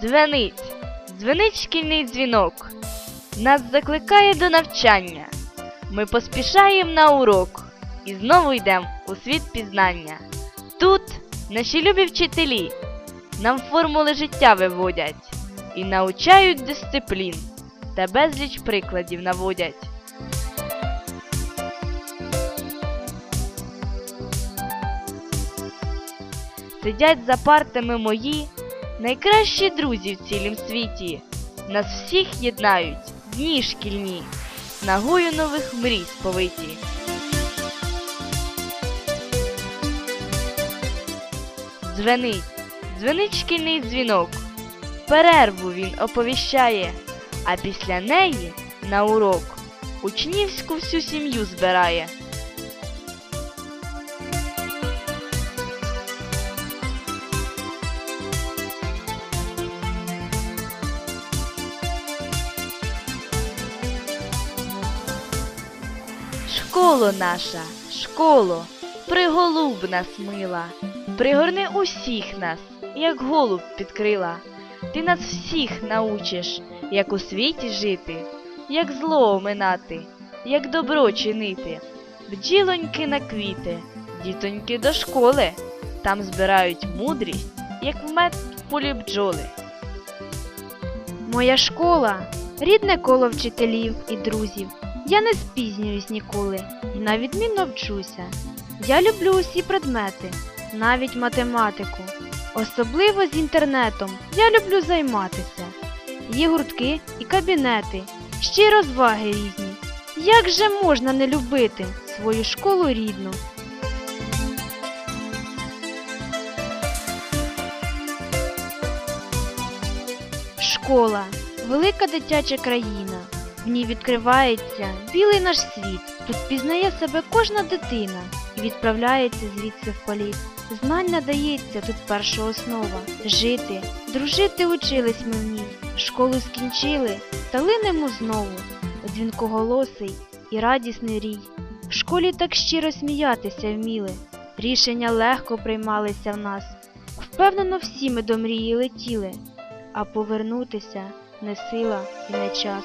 Дзвенить, дзвенить шкільний дзвінок, нас закликає до навчання. Ми поспішаємо на урок і знову йдемо у світ пізнання. Тут наші любі вчителі нам формули життя виводять і научають дисциплін та безліч прикладів наводять. Сидять за партами мої найкращі друзі в цілім світі. Нас всіх єднають дні шкільні, нагою нових мрій сповиті. Дзвенить, дзвенить шкільний дзвінок. Перерву він оповіщає, а після неї на урок учнівську всю сім'ю збирає. Школо наша, школо, приголуб нас мила, пригорни усіх нас, як голуб підкрила. Ти нас всіх научиш, як у світі жити, як зло оминати, як добро чинити. Бджілоньки на квіти, дітоньки до школи, там збирають мудрість, як в мед в полі бджоли. Моя школа рідне коло вчителів і друзів. Я не спізнююсь ніколи і на відмінно вчуся. Я люблю усі предмети, навіть математику. Особливо з інтернетом я люблю займатися. Є гуртки і кабінети, ще й розваги різні. Як же можна не любити свою школу рідну? Школа велика дитяча країна. В ній відкривається білий наш світ. Тут пізнає себе кожна дитина і відправляється звідси в політ. Знань дається тут перша основа. Жити, дружити учились ми в ній. Школу скінчили, та линемо знову. Дзвінкоголосий і радісний рій. В школі так щиро сміятися вміли. Рішення легко приймалися в нас. Впевнено, всі ми до мрії летіли, а повернутися не сила і не час.